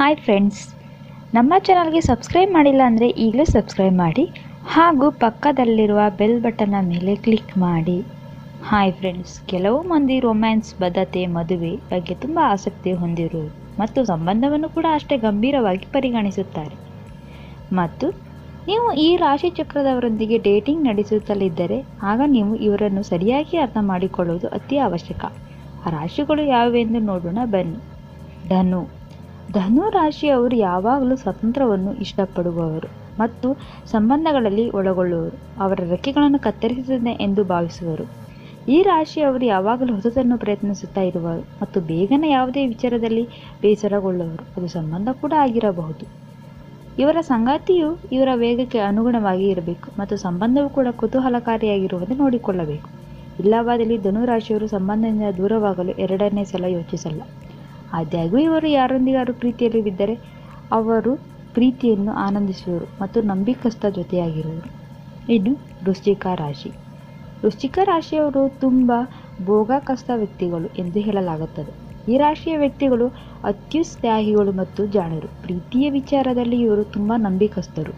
Hi friends ನಮ್ಮ ಚಾನಲ್ಗೆ subscribe ಮಾಡಿಲ್ಲ ಅಂದರೆ ಈಗಲೇ ಸಬ್ಸ್ಕ್ರೈಬ್ ಮಾಡಿ ಹಾಗೂ ಪಕ್ಕದಲ್ಲಿರುವ ಬೆಲ್ ಬಟನ್ನ ಮೇಲೆ ಕ್ಲಿಕ್ ಮಾಡಿ. ಹಾಯ್ ಫ್ರೆಂಡ್ಸ್ ಕೆಲವು ಮಂದಿ ರೊಮ್ಯಾನ್ಸ್ ಬದ್ಧತೆ ಮದುವೆ ಬಗ್ಗೆ ತುಂಬ ಆಸಕ್ತಿ ಹೊಂದಿರುವುದು ಮತ್ತು ಸಂಬಂಧವನ್ನು ಕೂಡ ಅಷ್ಟೇ ಗಂಭೀರವಾಗಿ ಪರಿಗಣಿಸುತ್ತಾರೆ. ಮತ್ತು ನೀವು ಈ ರಾಶಿ ಚಕ್ರದವರೊಂದಿಗೆ ಡೇಟಿಂಗ್ ನಡೆಸುತ್ತಲಿದ್ದರೆ ಆಗ ನೀವು ಇವರನ್ನು ಸರಿಯಾಗಿ ಅರ್ಥ ಮಾಡಿಕೊಳ್ಳುವುದು ಅತಿ ಅವಶ್ಯಕ ರಾಶಿಗಳು ಯಾವುವೆಂದು ನೋಡೋಣ ಬನ್ನಿ. ಧನು. ಧನು ರಾಶಿಯವರು ಯಾವಾಗಲೂ ಸ್ವತಂತ್ರವನ್ನು ಇಷ್ಟಪಡುವವರು ಮತ್ತು ಸಂಬಂಧಗಳಲ್ಲಿ ಒಳಗೊಳ್ಳುವರು. ಅವರ ರೆಕ್ಕೆಗಳನ್ನು ಕತ್ತರಿಸುತ್ತದೆ ಎಂದು ಭಾವಿಸುವರು. ಈ ರಾಶಿಯವರು ಯಾವಾಗಲೂ ಹೊಸದನ್ನು ಪ್ರಯತ್ನಿಸುತ್ತಾ ಇರುವರು ಮತ್ತು ಬೇಗನೆ ಯಾವುದೇ ವಿಚಾರದಲ್ಲಿ ಬೇಸರಗೊಳ್ಳುವರು. ಅದು ಸಂಬಂಧ ಕೂಡ ಆಗಿರಬಹುದು. ಇವರ ಸಂಗಾತಿಯು ಇವರ ವೇಗಕ್ಕೆ ಅನುಗುಣವಾಗಿ ಇರಬೇಕು ಮತ್ತು ಸಂಬಂಧವು ಕೂಡ ಕುತೂಹಲಕಾರಿಯಾಗಿರುವಂತೆ ನೋಡಿಕೊಳ್ಳಬೇಕು. ಇಲ್ಲವಾದಲ್ಲಿ ಧನುರಾಶಿಯವರು ಸಂಬಂಧದಿಂದ ದೂರವಾಗಲು ಎರಡನೇ ಸಲ ಯೋಚಿಸಲ್ಲ. ಆದಾಗ್ಯೂ ಇವರು ಯಾರೊಂದಿಗಾರು ಪ್ರೀತಿಯಲ್ಲಿ ಬಿದ್ದರೆ ಅವರು ಪ್ರೀತಿಯನ್ನು ಆನಂದಿಸುವರು ಮತ್ತು ನಂಬಿಕಸ್ಥ ಜೊತೆಯಾಗಿರುವರು. ಇನ್ನು ವೃಶ್ಚಿಕ ರಾಶಿ. ವೃಶ್ಚಿಕ ರಾಶಿಯವರು ತುಂಬ ಭೋಗಕಸ್ಥ ವ್ಯಕ್ತಿಗಳು ಎಂದು ಹೇಳಲಾಗುತ್ತದೆ. ಈ ರಾಶಿಯ ವ್ಯಕ್ತಿಗಳು ಅತ್ಯುತ್ಸಾಹಿಗಳು ಮತ್ತು ಜಾಣರು. ಪ್ರೀತಿಯ ವಿಚಾರದಲ್ಲಿ ಇವರು ತುಂಬ ನಂಬಿಕಸ್ಥರು.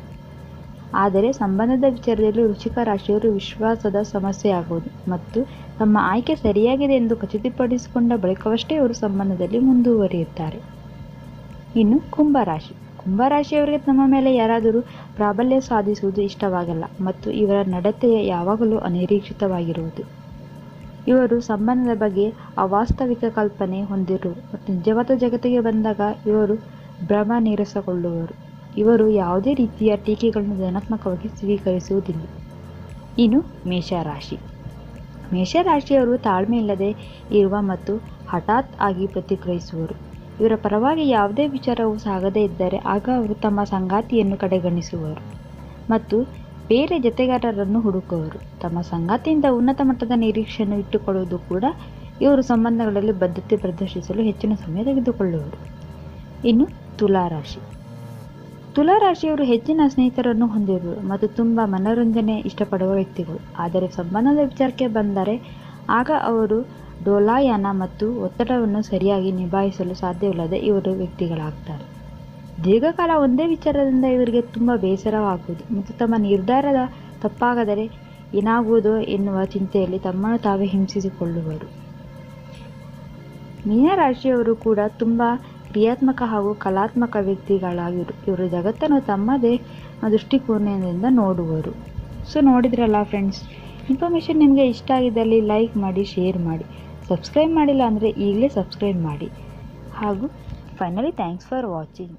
ಆದರೆ ಸಂಬಂಧದ ವಿಚಾರದಲ್ಲಿ ವೃಶ್ಚಿಕ ರಾಶಿಯವರು ವಿಶ್ವಾಸದ ಸಮಸ್ಯೆಯಾಗುವುದು ಮತ್ತು ತಮ್ಮ ಆಯ್ಕೆ ಸರಿಯಾಗಿದೆ ಎಂದು ಖಚಿತಪಡಿಸಿಕೊಂಡ ಬಳಿಕವಷ್ಟೇ ಅವರು ಸಂಬಂಧದಲ್ಲಿ ಮುಂದುವರಿಯುತ್ತಾರೆ. ಇನ್ನು ಕುಂಭರಾಶಿ ಕುಂಭರಾಶಿಯವರಿಗೆ ತಮ್ಮ ಮೇಲೆ ಯಾರಾದರೂ ಪ್ರಾಬಲ್ಯ ಸಾಧಿಸುವುದು ಇಷ್ಟವಾಗಲ್ಲ ಮತ್ತು ಇವರ ನಡತೆಯ ಯಾವಾಗಲೂ ಅನಿರೀಕ್ಷಿತವಾಗಿರುವುದು. ಇವರು ಸಂಬಂಧದ ಬಗ್ಗೆ ಅವಾಸ್ತವಿಕ ಕಲ್ಪನೆ ಹೊಂದಿರುವರು ಮತ್ತು ನಿಜವಾದ ಜಗತ್ತಿಗೆ ಬಂದಾಗ ಇವರು ಭ್ರಮ ನೀರಸಗೊಳ್ಳುವರು. ಇವರು ಯಾವುದೇ ರೀತಿಯ ಟೀಕೆಗಳನ್ನು ಧನಾತ್ಮಕವಾಗಿ ಸ್ವೀಕರಿಸುವುದಿಲ್ಲ. ಇನ್ನು ಮೇಷರಾಶಿ. ಮೇಷರಾಶಿಯವರು ತಾಳ್ಮೆ ಇಲ್ಲದೆ ಇರುವ ಮತ್ತು ಹಠಾತ್ ಆಗಿ ಪ್ರತಿಕ್ರಿಯಿಸುವರು. ಇವರ ಪರವಾಗಿ ಯಾವುದೇ ವಿಚಾರವು ಸಾಗದೇ ಇದ್ದರೆ ಆಗ ಅವರು ತಮ್ಮ ಸಂಗಾತಿಯನ್ನು ಕಡೆಗಣಿಸುವರು ಮತ್ತು ಬೇರೆ ಜತೆಗಾರರನ್ನು ಹುಡುಕುವರು. ತಮ್ಮ ಸಂಗಾತಿಯಿಂದ ಉನ್ನತ ಮಟ್ಟದ ನಿರೀಕ್ಷೆಯನ್ನು ಇಟ್ಟುಕೊಳ್ಳುವುದು ಕೂಡ ಇವರು ಸಂಬಂಧಗಳಲ್ಲಿ ಬದ್ಧತೆ ಪ್ರದರ್ಶಿಸಲು ಹೆಚ್ಚಿನ ಸಮಯ ತೆಗೆದುಕೊಳ್ಳುವರು. ಇನ್ನು ತುಲಾರಾಶಿ. ತುಲಾರಾಶಿಯವರು ಹೆಚ್ಚಿನ ಸ್ನೇಹಿತರನ್ನು ಹೊಂದಿರುವರು ಮತ್ತು ತುಂಬ ಮನೋರಂಜನೆ ಇಷ್ಟಪಡುವ ವ್ಯಕ್ತಿಗಳು. ಆದರೆ ಸಂಬಂಧದ ವಿಚಾರಕ್ಕೆ ಬಂದರೆ ಆಗ ಅವರು ಡೋಲಾಯಾನ ಮತ್ತು ಒತ್ತಡವನ್ನು ಸರಿಯಾಗಿ ನಿಭಾಯಿಸಲು ಸಾಧ್ಯವಿಲ್ಲದೆ ಇವರು ವ್ಯಕ್ತಿಗಳಾಗ್ತಾರೆ. ದೀರ್ಘಕಾಲ ಒಂದೇ ವಿಚಾರದಿಂದ ಇವರಿಗೆ ತುಂಬ ಬೇಸರವಾಗುವುದು ಮತ್ತು ತಮ್ಮ ನಿರ್ಧಾರದ ತಪ್ಪಾಗದರೆ ಏನಾಗುವುದೋ ಎನ್ನುವ ಚಿಂತೆಯಲ್ಲಿ ತಮ್ಮನ್ನು ತಾವೇ ಹಿಂಸಿಸಿಕೊಳ್ಳುವರು. ಮೀನರಾಶಿಯವರು ಕೂಡ ತುಂಬ ಕ್ರಿಯಾತ್ಮಕ ಹಾಗೂ ಕಲಾತ್ಮಕ ವ್ಯಕ್ತಿಗಳಾಗಿರು ಇವರು ಜಗತ್ತನ್ನು ತಮ್ಮದೇ ದೃಷ್ಟಿಕೋನದಿಂದ ನೋಡುವರು. ಸೊ ನೋಡಿದ್ರಲ್ಲ ಫ್ರೆಂಡ್ಸ್ ಇನ್ಫಾರ್ಮೇಷನ್ ನಿಮಗೆ ಇಷ್ಟ ಆಗಿದ್ದಲ್ಲಿ ಲೈಕ್ ಮಾಡಿ ಶೇರ್ ಮಾಡಿ. ಸಬ್ಸ್ಕ್ರೈಬ್ ಮಾಡಿಲ್ಲ ಅಂದರೆ ಈಗಲೇ ಸಬ್ಸ್ಕ್ರೈಬ್ ಮಾಡಿ. ಹಾಗೂ ಫೈನಲಿ ಥ್ಯಾಂಕ್ಸ್ ಫಾರ್ ವಾಚಿಂಗ್